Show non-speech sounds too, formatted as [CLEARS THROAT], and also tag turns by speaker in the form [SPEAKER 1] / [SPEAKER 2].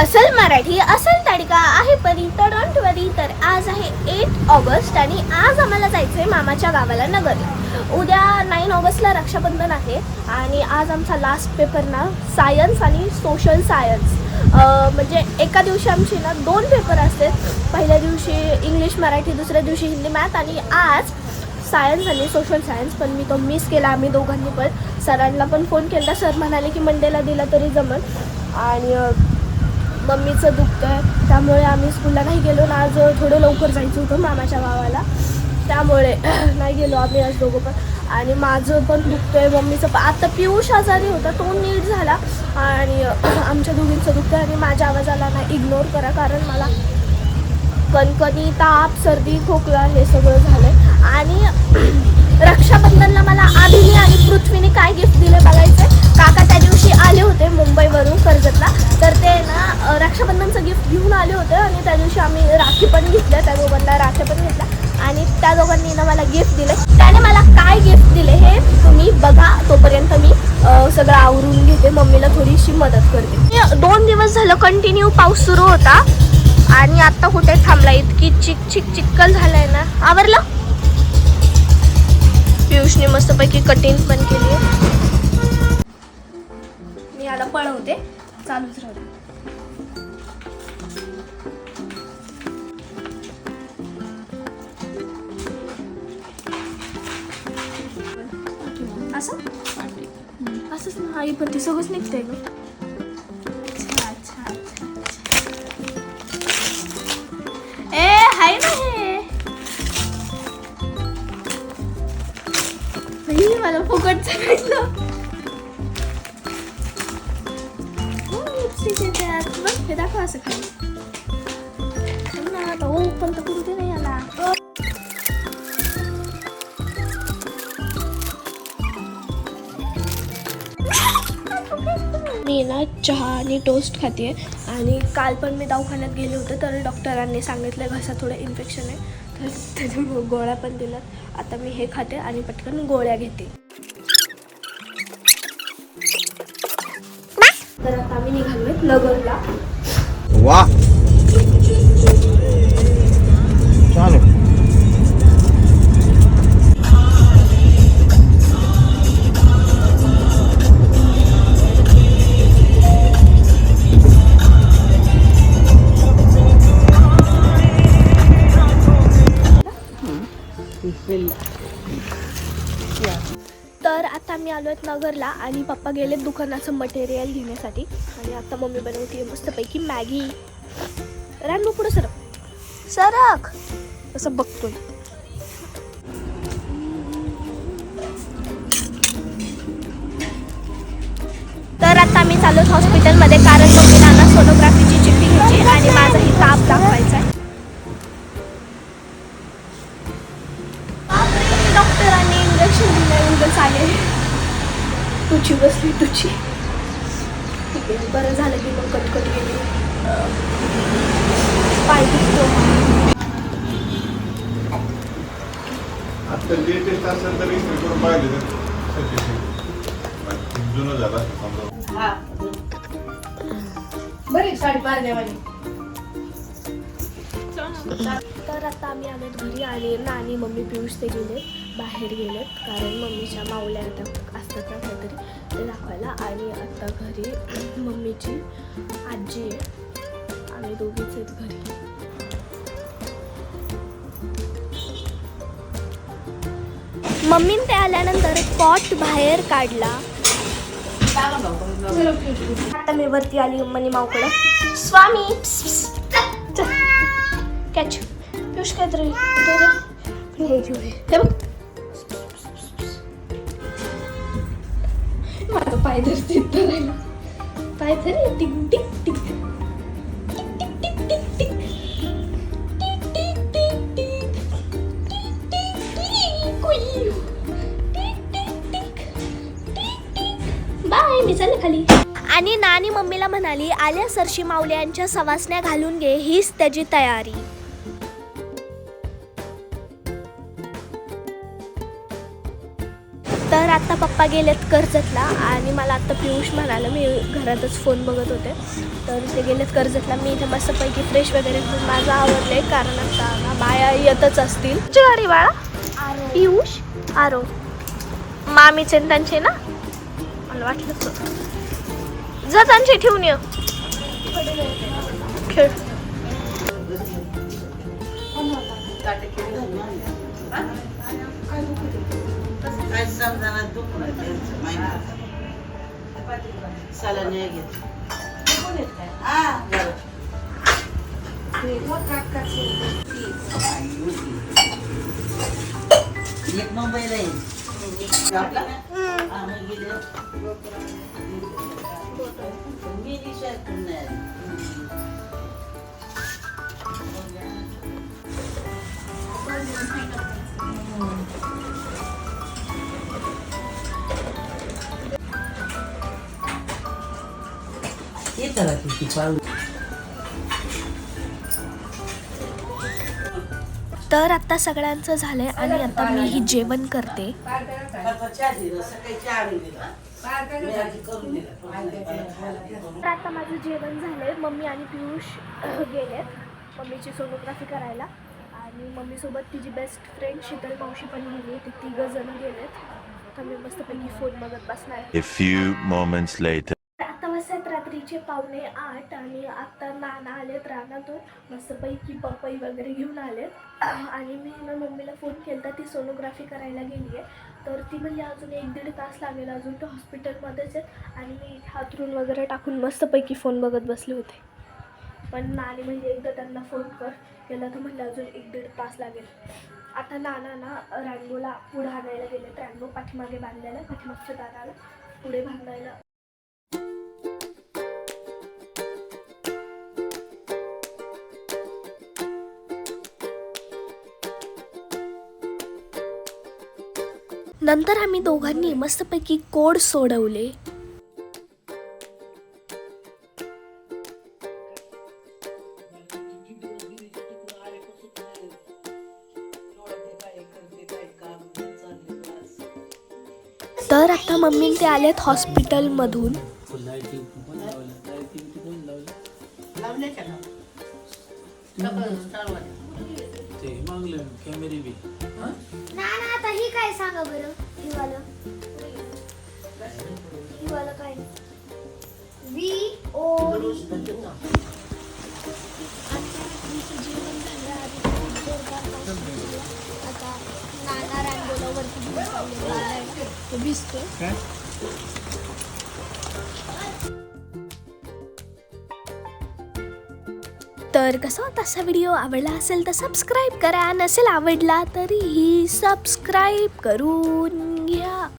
[SPEAKER 1] असल मराठी असल तडका आहे परी तर डोंट वरी तर आज आहे एट ऑगस्ट आणि आज आम्हाला जायचं आहे मामाच्या गावाला नगरला उद्या नाईन ऑगस्टला रक्षाबंधन आहे आणि आज आमचा लास्ट पेपर ना सायन्स आणि सोशल सायन्स म्हणजे एका दिवशी आमची ना दोन पेपर असते पहिल्या दिवशी इंग्लिश मराठी दुसऱ्या दिवशी हिंदी मॅथ आणि आज सायन्स आणि सोशल सायन्स पण मी तो मिस केला आम्ही दोघांनी पण. सरांना पण फोन केला सर म्हणाले की मंडेला दिला तरी जमल. आणि मम्मीचं दुखतं आहे त्यामुळे आम्ही स्कूलला नाही गेलो. ना आज थोडं लवकर जायचं होतं मामाच्या गावाला त्यामुळे [CLEARS THROAT] नाही गेलो आम्ही आज दोघं पण. आणि माझं पण दुखतं आहे मम्मीचं पण. आता पियुष आजारी होता तो नीट झाला. आणि [CLEARS THROAT] आमच्या दोघींचं दुखतं आहे आणि माझ्या आवाजाला ना इग्नोर करा कारण मला कणकणी ताप सर्दी खोकला हे सगळं झालंय. आणि [CLEARS THROAT] रक्षाबंधनला मला आधी आणि पृथ्वीने काय गिफ्ट दिले बघायचे? काका त्या दिवशी आले होते मुंबईवरून कर्जतला. तर ते ना रक्षाबंधनचं गिफ्ट घेऊन आले होते आणि त्या दिवशी आम्ही राखी पण घेतल्या त्या दोघांना राख्या पण घेतल्या. आणि त्या दोघांनी ना मला गिफ्ट दिले. त्याने मला काय गिफ्ट दिले हे तुम्ही बघा. तोपर्यंत मी सगळं आवरून घेते. मम्मीला थोडीशी मदत करते. दोन दिवस झालं कंटिन्यू पाऊस सुरू होता. आणि आता कुठे थांबला? इतकी चिक चिक चिक्कल झालाय ना. आवरलं? पियुषने मस्तपैकी कटिंग पण केली. मी याला पळवते. चालूच राहते असं? असंच ना आई पण ती सगळंच निघतंय ग. फुकटचं भेटलं हो, आहे बघ, हे दाखवा असं खाली. तर याला. मी ना चहा आणि टोस्ट खाते आणि काल पण मी दवाखान्यात गेले होते तर डॉक्टरांनी सांगितलं घसा थोडं इन्फेक्शन आहे. तर त्याच्या गोळ्या पण दिल्यात. आता मी हे खाते आणि पटकन गोळ्या घेते. तर आता आम्ही निघालोय लगनला.
[SPEAKER 2] वा. चालेल.
[SPEAKER 1] Bill. आता मी आलो आहेत नगरला आणि पप्पा गेले दुकानाचं मटेरियल घेण्यासाठी. आणि आता मम्मी बनवते मस्तपैकी मॅगी. रानू पुढं सरक. सरक. असं बघतोय. तर आता आम्ही चाललो हॉस्पिटलमध्ये कारण मम्मीला ना सोनोग्राफीची चिठ्ठी घ्यायची आणि माझाही ताप दाखवायचा आहे. इंजेक्शन दिल्यानंतर चालेल तुझी बसली तुझी. ठीक आहे बरं झालं की मग कटकट गेली. पाय दुखतो.
[SPEAKER 3] लेटेस्ट असेल तरी करून पाहिजे जुनं झाला हा.
[SPEAKER 4] बरी साडी पाहिजे माझी
[SPEAKER 1] तर आता आम्ही आलोत घरी आणि नानी मम्मी पियुष ते गेले बाहेर गेलेत कारण मम्मीच्या माऊल्या आता असतात ना काहीतरी ते दाखवायला आणि आता घरी मम्मीची आजी आहे आम्ही दोघीच आहेत घरी मम्मीन ते आल्यानंतर पॉट बाहेर काढला आता मी वरती आली मनी मावकडं स्वामी कॅच पुरुष काहीतरी हे। बघ माझं पाय धरते पाय धरे टिक टिक टिक। बाय मी चालले खाली. आणि नानी मम्मीला म्हणाली आल्या सरशी मावल्यांच्या सवासण्या घालून घे हीच त्याची तयारी. तर आता पप्पा गेलेत कर्जतला आणि मला आत्ता पियुष म्हणाला मी घरातच फोन बघत होते. तर ते गेलेत कर्जतला. मी इथे मस्तपैकी फ्रेश वगैरे माझं आवडले कारण आता ना बाया येतच असतील. गाडी बाळा? पियुष? आरो. मामीचे आणि त्यांचे ना? मला वाटलंच होतं जा त्यांचे ठेवून ये. खेळ.
[SPEAKER 4] काय समजाना दुखणं त्यांचं माहिती साला नाही घेत हा बरं. एक मुंबईला येईल आपला हा, मग गेले. मी रिक्षातून नाही का किती पाऊस
[SPEAKER 1] तर आता सगळ्यांचं झालंय आणि आता मी ही जेवण करते. तर आता माझं जेवण झालंय. मम्मी आणि पियुष गेलेत. मम्मीची सोनोग्राफी करायला. आणि मम्मीसोबत तिची बेस्ट फ्रेंड शीतल मावशी पण गेली. ते तिघं जण गेलेत. तर मी मस्तपैकी फोन बघत बसणार
[SPEAKER 5] A few moments later.
[SPEAKER 1] आता रात्रीचे पावणे आठ आणि आत्ता नाना आलेत रानातून. मस्तपैकी पपई वगैरे घेऊन आलेत. आणि मी ना मम्मीला फोन केला ती सोनोग्राफी करायला गेली आहे तर ती म्हणजे अजून एक दीड तास लागेल अजून तो हॉस्पिटलमध्येच आहे आणि मी हातरून वगैरे टाकून मस्तपैकी फोन बघत बसले होते. पण नानी म्हणजे एकदा त्यांना फोन कर केला तर म्हणलं अजून एक दीड तास लागेल. आता नाना ना रँगोला पुढे आणायला गेले रँगो पाठीमागे बांधलेला पाठीमागच्या दादाला पुढे बांधायला. नंतर आम्ही दोघांनी मस्तपैकी कोड सोडवले. तर आता मम्मी ते आलेत हॉस्पिटलमधून.
[SPEAKER 4] लावले
[SPEAKER 1] ही काय सांगा बरं? हिवालं हिवालं काय? वी ओ. आता नाना रॅन्बोला वरती घेऊन तर कसा होता असा व्हिडिओ आवडला असेल तर सबस्क्राईब करा. नसेल आवडला तरीही सबस्क्राईब करून